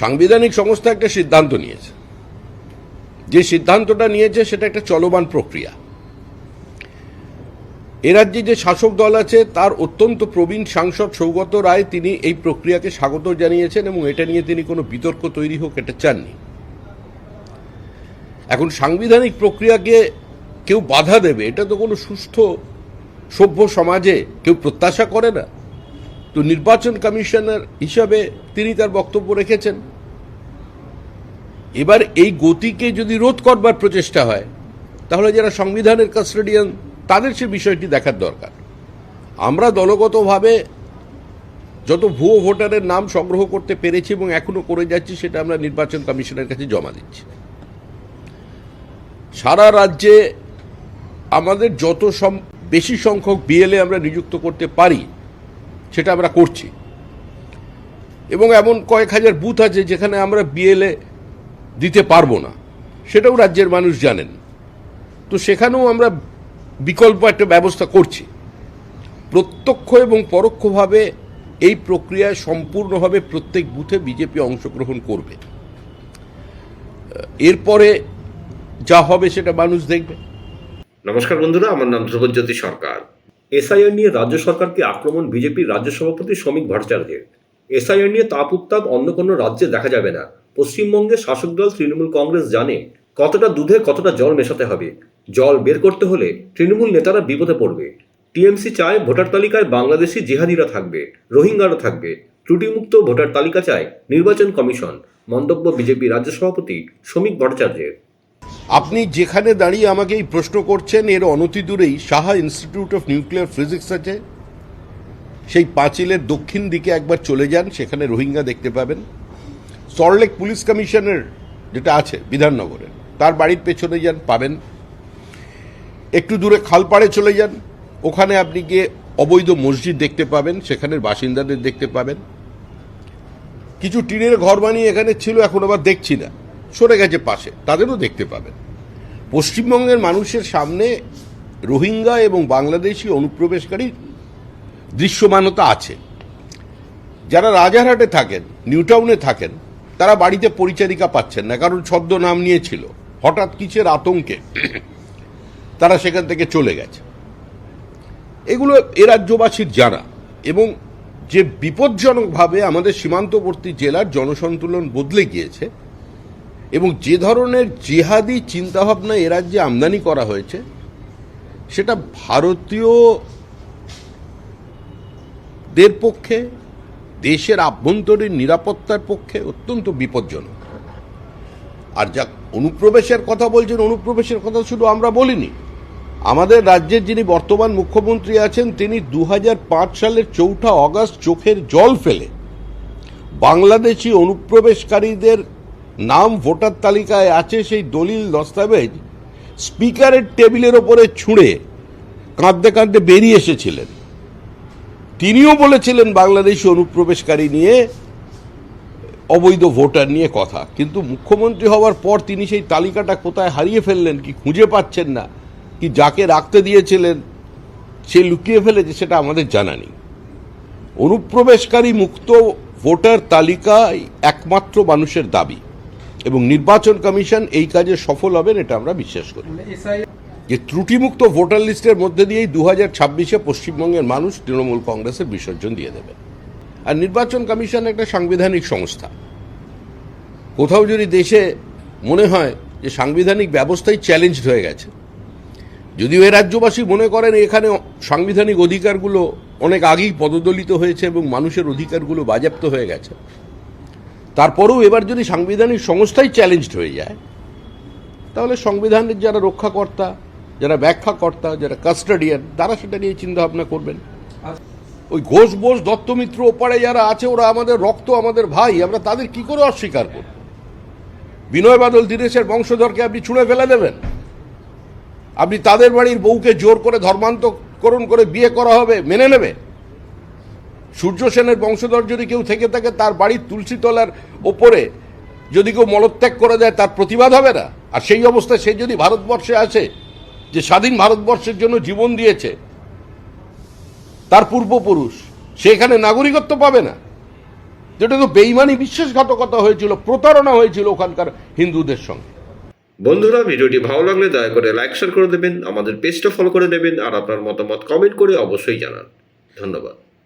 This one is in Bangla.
সাংবিধানিক সংস্থা একটা সিদ্ধান্ত নিয়েছে। যে সিদ্ধান্তটা নিয়েছে সেটা একটা চলমান প্রক্রিয়া। রাজ্যে যে শাসক দল আছে, তার অত্যন্ত প্রবীণ সাংসদ সৌগত রায় তিনি এই প্রক্রিয়াকে স্বাগত জানিয়েছেন এবং এটা নিয়ে তিনি কোনো বিতর্ক তৈরি হোক এটা চাননি। এখন সাংবিধানিক প্রক্রিয়াকে কেউ বাধা দেবে, এটা তো কোনো সুস্থ সভ্য সমাজে কেউ প্রত্যাশা করে না। তো নির্বাচন কমিশনার হিসাবে তিনি তার বক্তব্য রেখেছেন। এবার এই গতিকে যদি রোধ করবার প্রচেষ্টা হয়, তাহলে যারা সংবিধানের কাস্টোডিয়ান, তাদের সে বিষয়টি দেখার দরকার। আমরা দলগতভাবে যত ভুয়ো ভোটারের নাম সংগ্রহ করতে পেরেছি এবং এখনও করে যাচ্ছি, সেটা আমরা নির্বাচন কমিশনের কাছে জমা দিচ্ছি। সারা রাজ্যে আমাদের যত বেশি সংখ্যক বিএলএ আমরা নিযুক্ত করতে পারি সেটা আমরা করছি। এবং এমন কয়েক হাজার বুথ আছে যেখানে আমরা বিএলএ দিতে পারব না। সেটাও রাজ্যের মানুষ জানেন। তো সেখানেও আমরা বিকল্প একটা ব্যবস্থা করছি। প্রত্যক্ষ এবং পরোক্ষভাবে এই প্রক্রিয়ায় সম্পূর্ণভাবে প্রত্যেক বুথে বিজেপি অংশগ্রহণ করবে। এরপরে যা হবে সেটা মানুষ দেখবে। নমস্কার বন্ধুরা, আমার নাম ধ্রুবজ্যোতি সরকার। এসআইআর নিয়ে রাজ্য সরকারকে আক্রমণ বিজেপির রাজ্য সভাপতি শ্রমিক ভট্টাচার্যের। এসআইআর নিয়ে তাপ উত্তাপ অন্য কোনো রাজ্যে দেখা যাবে না। পশ্চিমবঙ্গে শাসক দল তৃণমূল কংগ্রেস জানে কতটা দুধে কতটা জল মেশাতে হবে। জল বের করতে হলে তৃণমূল নেতারা বিপদে পড়বে। টিএমসি চায় ভোটার তালিকায় বাংলাদেশি জিহাদিরা থাকবে, রোহিঙ্গারা থাকবে। ত্রুটিমুক্ত ভোটার তালিকা চায় নির্বাচন কমিশন। মন্তব্য বিজেপি রাজ্য সভাপতি শ্রমিক ভট্টাচার্যের। আপনি যেখানে দাঁড়িয়ে আমাকে এই প্রশ্ন করছেন, এর অনতি দূরেই Saha institute of nuclear physics আছে। সেই পাঁচিলের দক্ষিণ দিকে একবার চলে যান, সেখানে রোহিঙ্গা দেখতে পাবেন। সল্টলেক পুলিশ কমিশনের যেটা আছে বিধাননগরে তার বাড়ির পেছনে যান, পাবেন। একটু দূরে খালপাড়ে চলে যান, ওখানে আপনি গিয়ে অবৈধ মসজিদ দেখতে পাবেন সেখানের বাসিন্দাদের দেখতে পাবেন। কিছু টিনের ঘর বানিয়ে এখানে ছিল, এখন আবার দেখছি না। সরে গেছে পাশে, তাদেরও দেখতে পাবেন। পশ্চিমবঙ্গের মানুষের সামনে রোহিঙ্গা এবং বাংলাদেশি অনুপ্রবেশকারী দৃশ্যমানতা আছে। যারা রাজারহাটে থাকেন, নিউটাউনে থাকেন, তারা বাড়িতে পরিচারিকা পাচ্ছেন না, কারণ ছদ্ম নাম নিয়েছিল হঠাৎ কিসের আতঙ্কে তারা সেখান থেকে চলে গেছে। এগুলো এ রাজ্যবাসীর জানা এবং যে বিপজ্জনকভাবে আমাদের সীমান্তবর্তী জেলার জনসন্তুলন বদলে গিয়েছে এবং যে ধরনের জেহাদি চিন্তাভাবনা এ রাজ্যে আমদানি করা হয়েছে, সেটা ভারতীয় দের পক্ষে, দেশের আভ্যন্তরীণ নিরাপত্তার পক্ষে অত্যন্ত বিপজ্জনক। আর যা অনুপ্রবেশের কথা বলছেন, অনুপ্রবেশের কথা শুধু আমরা বলিনি। আমাদের রাজ্যের যিনি বর্তমান মুখ্যমন্ত্রী আছেন, তিনি দু হাজার পাঁচ সালের চৌঠা অগস্ট চোখের জল ফেলে বাংলাদেশি অনুপ্রবেশকারীদের নাম ভোটার তালিকায় আছে সেই দলিল দস্তাবেজ। স্পিকারের টেবিলের ওপরে ছুঁড়ে কাঁদতে কাঁদতে বেরিয়ে এসেছিলেন। তিনিও বলেছিলেন বাংলাদেশি অনুপ্রবেশকারী নিয়ে অবৈধ ভোটার নিয়ে কথা। কিন্তু মুখ্যমন্ত্রী হওয়ার পর তিনি সেই তালিকাটা কোথায় হারিয়ে ফেললেন, কি খুঁজে পাচ্ছেন না, কি যাকে রাখতে দিয়েছিলেন, সে লুকিয়ে ফেলেছে, সেটা আমাদের জানা নেই। অনুপ্রবেশকারী মুক্ত ভোটার তালিকায় একমাত্র মানুষের দাবি। এবং নির্বাচন কমিশন এই কাজে সফল হবেন, এটা আমরা বিশ্বাস করি। যে ত্রুটিমুক্ত ভোটার লিস্টের মধ্যে দিয়েই দু হাজার ছাব্বিশে পশ্চিমবঙ্গের মানুষ তৃণমূল কংগ্রেসের বিসর্জন দিয়ে দেবে আর নির্বাচন কমিশন একটা সাংবিধানিক সংস্থা। কোথাও যদি দেশে মনে হয় যে সাংবিধানিক ব্যবস্থাই চ্যালেঞ্জড হয়ে গেছে, যদিও এ রাজ্যবাসী মনে করেন এখানে সাংবিধানিক অধিকারগুলো অনেক আগেই পদদলিত হয়েছে এবং মানুষের অধিকারগুলো বাজেয়াপ্ত হয়ে গেছে তারপরেও এবার যদি সাংবিধানিক সংস্থাই চ্যালেঞ্জড হয়ে যায়, তাহলে সংবিধানের যারা রক্ষাকর্তা, যারা ব্যাখ্যাকর্তা, যারা কাস্টাডিয়ান তারা সেটা নিয়ে চিন্তাভাবনা করবেন। ওই ঘোষ বোস দত্তমিত্র ওপারে যারা আছে, ওরা আমাদের রক্ত, আমাদের ভাই, আমরা তাদের কি করে অস্বীকার করব? বিনয় বাদল দীনেশের বংশধরকে আপনি ছুঁড়ে ফেলে দেবেন? আপনি তাদের বাড়ির বউকে জোর করে ধর্মান্তকরণ করে বিয়ে করা হবে, মেনে নেবে? সূর্য সেনের বংশধর যদি কেউ থেকে থাকে, তার বাড়ির তুলসীতলার ওপরে যদি কেউ মলত্যাগ করে দেয় তার প্রতিবাদ হবে না? আর সেই অবস্থায় সে যদি ভারতবর্ষে আসে, যে স্বাধীন ভারতবর্ষের জন্য জীবন দিয়েছে, তার পূর্বপুরুষ, সে এখানে নাগরিকত্ব পাবে না। যেটা তো বেইমানি বিশ্বাসঘাতকতা হয়েছিল, প্রতারণা হয়েছিল ওখানকার হিন্দুদের সঙ্গে। বন্ধুরা, ভিডিওটি ভালো লাগলে দয়া করে লাইক, শেয়ার করে দেবেন, আমাদের পেজটা ফলো করে দেবেন, আর আপনার মতামত কমেন্ট করে অবশ্যই জানান। ধন্যবাদ।